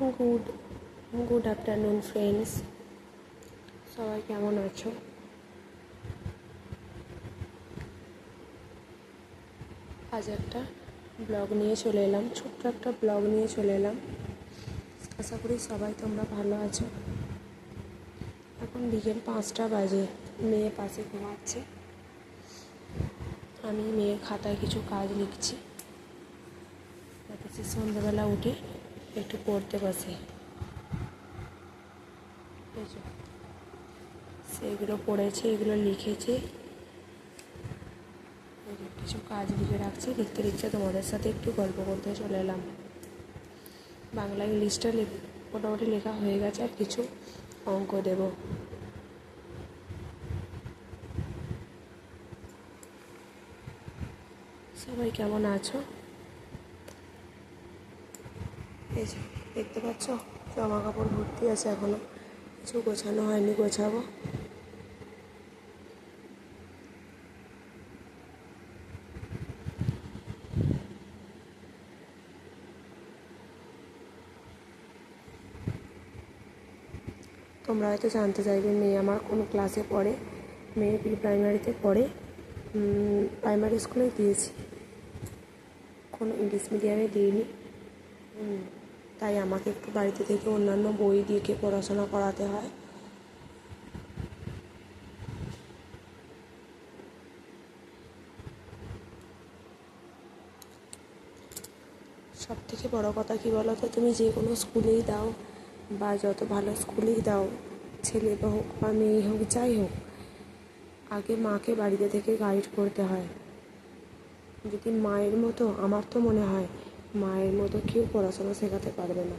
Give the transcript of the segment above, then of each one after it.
Good good afternoon friends সবাই কেমন আছো? আজ একটা ব্লগ নিয়ে চলে এলাম, ছোট্ট একটা ব্লগ নিয়ে চলে এলাম। আশা করি সবাই তোমরা ভালো আছো। এখন বিকেল পাঁচটা বাজে, মেয়ে পাশে ঘুমাচ্ছে। আমি মেয়ের খাতায় কিছু কাজ লিখছি। তারপর সে সন্ধ্যেবেলা উঠে একটু পড়তে বসে সেগুলো পড়েছে, এগুলো লিখেছে। কিছু কাজ লিখে রাখছি, লিখতে লিখতে তোমাদের সাথে একটু গল্প করতে চলে এলাম। বাংলা ইংলিশটা মোটামুটি লেখা হয়ে গেছে, আর কিছু অঙ্ক দেব। সবাই কেমন আছো? এই যে, দেখতে পাচ্ছ? জামা কাপড় ভর্তি আছে এখনও। কিছু গোছানো হয়নি, গোছাবো। তোমরা হয়তো জানতে চাইবে, মেয়ে আমার কোন ক্লাসে পড়ে? মেয়ে প্রি প্রাইমারিতে পড়ে। প্রাইমারি স্কুলে দিয়েছি। কোনো ইংলিশ মিডিয়ামে দিইনি। তাই আমাকে একটু বাড়িতে থেকে অন্যান্য বই দিয়ে পড়াশোনা করাতে হয়। সব থেকে বড় কথা কী বলো তো তুমি যে কোনো স্কুলেই দাও বা যত ভালো স্কুলেই দাও, ছেলে হোক বা মেয়ে হোক, যাই হোক, আগে মাকে বাড়িতে থেকে গাইড করতে হয়। যদি মায়ের মতো, আমার তো মনে হয় মায়ের মতো কেউ পড়াশোনা শেখাতে পারবে না।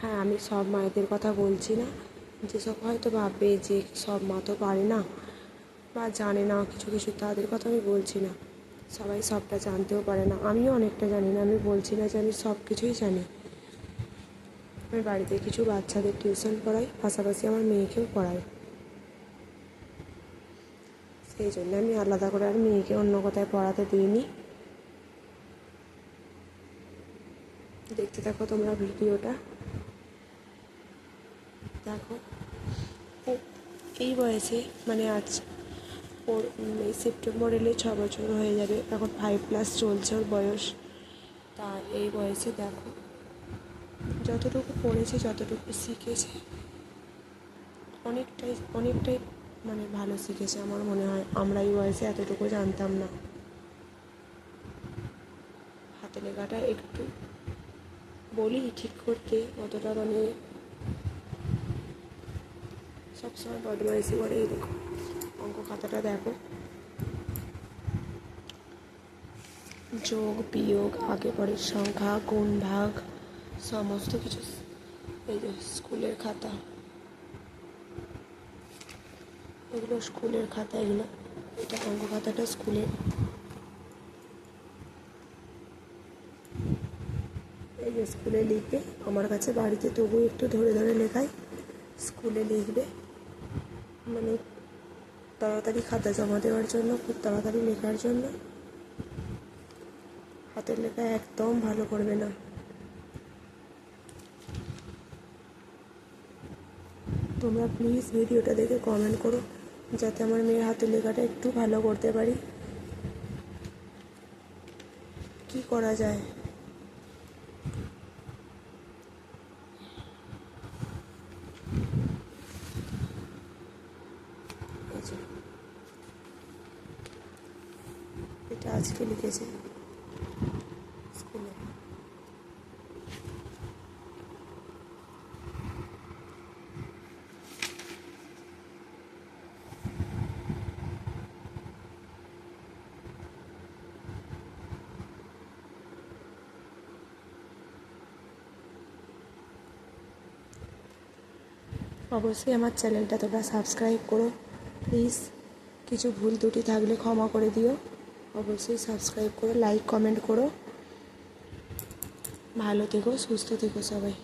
হ্যাঁ আমি সব মায়েদের কথা বলছি না। যেসব হয়তো ভাববে যে সব মা তো পারে না বা জানে না কিছু কিছু, তাদের কথা আমি বলছি না। সবাই সবটা জানতেও পারে না। আমিও অনেকটা জানি না। আমি বলছি না যে আমি সব কিছুই জানি। আমি বাড়িতে কিছু বাচ্চাদের টিউশন পড়াই, পাশাপাশি আমার মেয়েকেও পড়াই। সেই জন্য আমি আলাদা করে আর মেয়েকে অন্য কোথায় পড়াতে দিইনি। দেখতে থাকো তোমরা ভিডিওটা। দেখো এই বয়সে মানে আজ ওর এই সেপ্টেম্বর এলে ছ বছর হয়ে যাবে, এখন ফাইভ প্লাস চলছে ওর বয়স। তা এই বয়সে দেখো, যতটুকু পড়েছে, যতটুকু শিখেছে, অনেকটাই অনেকটাই মানে ভালো শিখেছে আমার মনে হয়। আমরা এই বয়সে এতটুকু জানতাম না। হাতে লেখাটা একটু বলি ঠিক করতে অতটা মানে সবসময় বদমাইশি করে এই দেখো। অঙ্ক খাতাটা দেখো। যোগ, বিয়োগ, আগে পরের সংখ্যা, গুণ, ভাগ, সমস্ত কিছু। এই যে স্কুলের খাতা। এগুলো স্কুলের খাতা, এগুলো এটা অঙ্ক খাতাটা স্কুলের এই যে স্কুলে লিখবে। আমার কাছে বাড়িতে তবু একটু ধরে ধরে লেখাই স্কুলে লিখবে। মানে তাড়াতাড়ি খাতা জমা দেওয়ার জন্য, খুব তাড়াতাড়ি লেখার জন্য। হাতের লেখা একদম ভালো করবে না। তোমরা প্লিজ ভিডিওটা দেখে কমেন্ট করো, যাতে আমার মেয়ের হাতের লেখাটা একটু ভালো করতে পারি। কি করা যায় এই যে। এটা আজকে লিখেছে। স্কুলে। অবশ্যই আমার চ্যানেলটা তোমরা সাবস্ক্রাইব করো। প্লিজ কিছু ভুল ত্রুটি থাকলে ক্ষমা করে দিও। অবশ্যই সাবস্ক্রাইব করো লাইক কমেন্ট করো। ভালো থেকো সুস্থ থেকো সবাই।